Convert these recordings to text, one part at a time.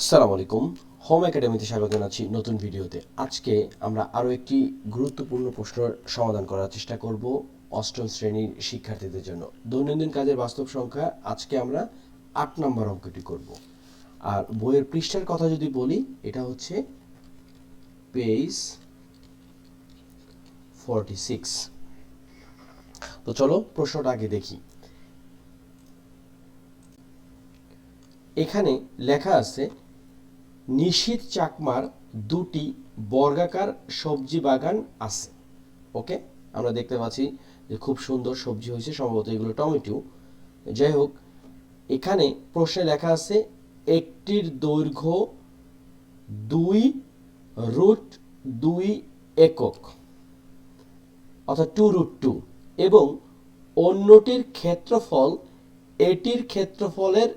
আসসালামু আলাইকুম। হোম একাডেমিতে স্বাগত জানাচ্ছি নতুন ভিডিওতে। আজকে আমরা আরও একটি গুরুত্বপূর্ণ প্রশ্নের সমাধান করার চেষ্টা করব অষ্টম শ্রেণির শিক্ষার্থীদের জন্য। দৈনন্দিন কাজের বাস্তব সংখ্যা আজকে আমরা আট নম্বর অঙ্কটি করব। আর বইয়ের পৃষ্ঠার কথা যদি বলি, এটা হচ্ছে পেজ ফর্টি সিক্স তো চলো প্রশ্নটা আগে দেখি। এখানে লেখা আছে নিশীত চাকমার দুটি বর্গাকার সবজি বাগান আছে, ওকে? আমরা দেখতে পাচ্ছি যে খুব সুন্দর সবজি হয়েছে, সম্ভবত এগুলো টমেটো। যাই হোক, এখানে প্রশ্নে লেখা আছে, একটির দৈর্ঘ্য দুই, রুট দুই একক, অর্থাৎ টু রুট টু এবং অন্যটির ক্ষেত্রফল এটির ক্ষেত্রফলের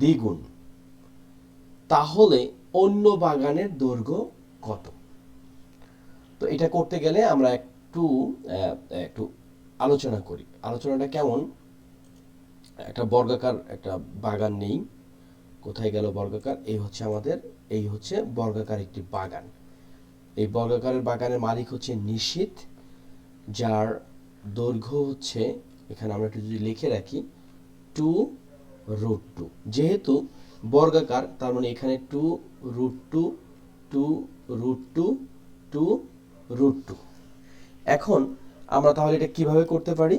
দ্বিগুণ। তাহলে অন্য বাগানের দৈর্ঘ্য কত? তো এটা করতে গেলে আমরা একটু একটু আলোচনা করি। আলোচনাটা কেমন? একটা বর্গাকার একটা বাগান নেই। কোথায় গেল বর্গাকার? এই হচ্ছে আমাদের, এই হচ্ছে বর্গাকার একটি বাগান। এই বর্গাকারের বাগানের মালিক হচ্ছে নিশীত, যার দৈর্ঘ্য হচ্ছে, এখানে আমরা একটু যদি লিখে রাখি টু রুট টু যেহেতু বর্গাকার, তার মানে এখানে two root two two root two two root two এখন আমরা তাহলে এটা কীভাবে করতে পারি?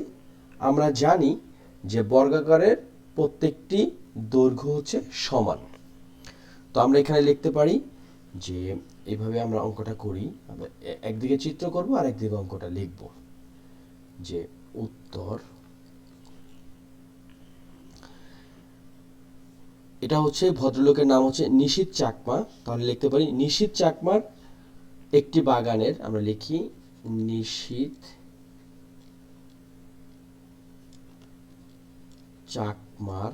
আমরা জানি যে বর্গাকারের প্রত্যেকটি দৈর্ঘ্য হচ্ছে সমান। তো আমরা এখানে লিখতে পারি যে এইভাবে আমরা অঙ্কটা করি একদিকে চিত্র করব আর একদিকে অঙ্কটা লিখব। যে উত্তর এটা হচ্ছে ভদ্রলোকের নাম হচ্ছে নিশীত চাকমা। তাহলে লিখতে পারি, নিশীত চাকমার একটি বাগানের, আমরা লিখি নিশীত চাকমার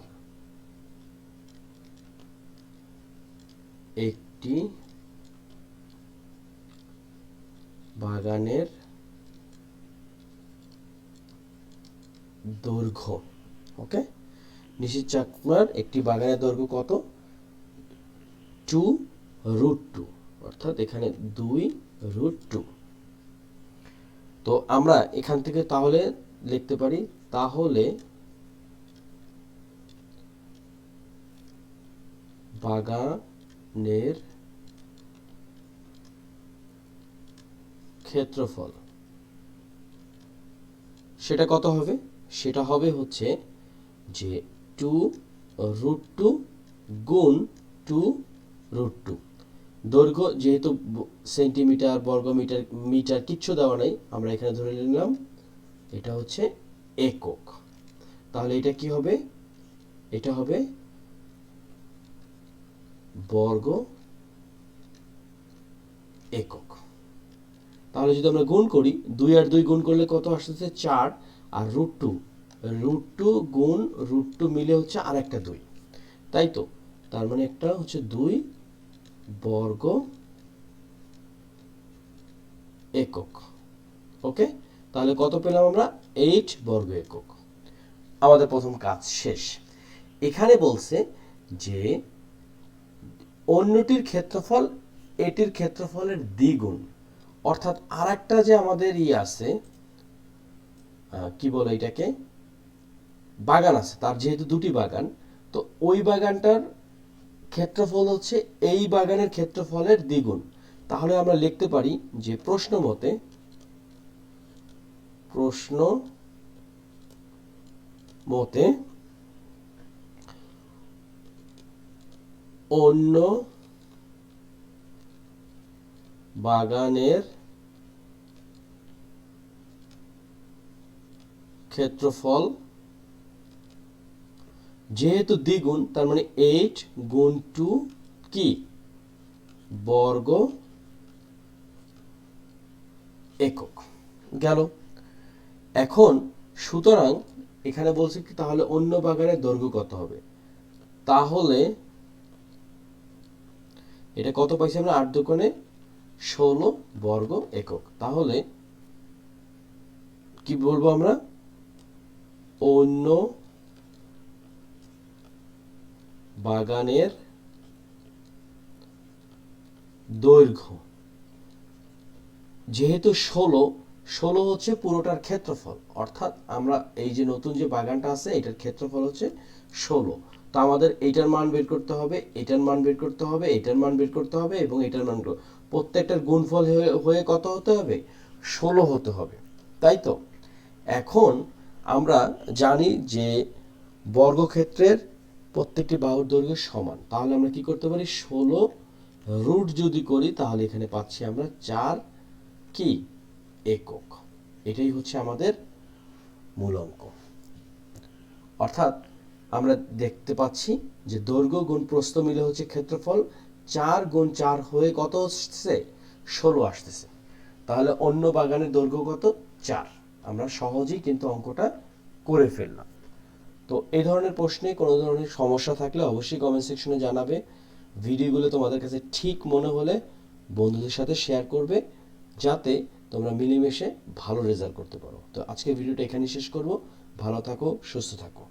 একটি বাগানের দৈর্ঘ্য ওকে নিশীত চাকমার একটি বাগানের দৈর্ঘ্য কত? টু রুট টু, অর্থাৎ এখানে দুই রুট টু। তো আমরা এখান থেকে তাহলে লিখতে পারি, তাহলে বাগানের ক্ষেত্রফল, সেটা কত হবে? সেটা হবে হচ্ছে যে টু রুট টু গুণ টু রুট টু। দৈর্ঘ্য যেহেতু সেন্টিমিটার, বর্গমিটার, মিটার কিচ্ছু দেওয়া নাই, আমরা এখানে ধরে নিলাম এটা হচ্ছে একক। তাহলে এটা কি হবে? এটা হবে বর্গ একক। তাহলে যদি আমরা গুণ করি, দুই আর দুই গুণ করলে কত আসতেছে? চার আর রুট টু রুট টু গুণ রুট টু মিলে হচ্ছে আর একটা দুই। তাই তো? তার মানে একটা হচ্ছে দুই বর্গ একক। ওকে তাহলে কত পেলাম আমরা? এইট বর্গ একক। আমাদের প্রথম কাজ শেষ। এখানে বলছে যে অন্যটির ক্ষেত্রফল এটির ক্ষেত্রফলের দ্বিগুণ। অর্থাৎ আরেকটা যে আমাদের ই আছে কি বলে এটাকে? বাগান আছে, তার যেহেতু দুটি বাগান, তো ওই বাগানটার ক্ষেত্রফল হচ্ছে এই বাগানের ক্ষেত্রফলের দ্বিগুণ। তাহলে আমরা লিখতে পারি যে প্রশ্ন মতে প্রশ্ন মতে অন্য বাগানের ক্ষেত্রফল যেহেতু দ্বিগুণ তার মানে এইট গুণ টু কি? বর্গ একক। গেল। এখন সুতরাং এখানে বলছে কি, তাহলে অন্য বাগানের দৈর্ঘ্য কত হবে? তাহলে এটা কত পাইছি আমরা? আট দোকানে ষোলো বর্গ একক। তাহলে কি বলব আমরা? অন্য বাগানের দৈর্ঘ্য। যেহেতু ষোলো ষোলো হচ্ছে পুরোটার ক্ষেত্রফল। অর্থাৎ আমরা এই যে নতুন যে বাগানটা আছে, এটার ক্ষেত্রফল হচ্ছে ষোলো। তো আমাদের এইটার মান বের করতে হবে, এটার মান বের করতে হবে, এটার মান বের করতে হবে এবং এটার মান প্রত্যেকটার গুণফল হয়ে কত হতে হবে? ষোলো হতে হবে। তাই তো? এখন আমরা জানি যে বর্গক্ষেত্রের প্রত্যেকটি বাহুর দৈর্ঘ্য সমান। তাহলে আমরা কি করতে পারি? ষোলো রুট যদি করি, তাহলে এখানে পাচ্ছি আমরা চার কি? একক। এটাই হচ্ছে আমাদের মূল অঙ্ক। অর্থাৎ আমরা দেখতে পাচ্ছি যে দৈর্ঘ্য গুণ প্রস্থ মিলে হচ্ছে ক্ষেত্রফল। চার গুণ চার হয়ে কত আসছে ষোলো আসতেছে। তাহলে অন্য বাগানের দৈর্ঘ্য কত? চার। আমরা সহজেই কিন্তু অঙ্কটা করে ফেললাম। তো এই ধরনের প্রশ্নে কোনো ধরনের সমস্যা থাকলে অবশ্যই কমেন্ট সেকশনে জানাবে। ভিডিওগুলো তোমাদের কাছে ঠিক মনে হলে বন্ধুদের সাথে শেয়ার করবে, যাতে তোমরা মিলেমিশে ভালো রেজাল্ট করতে পারো। তো আজকে ভিডিওটা এখানেই শেষ করব। ভালো থাকো, সুস্থ থাকো।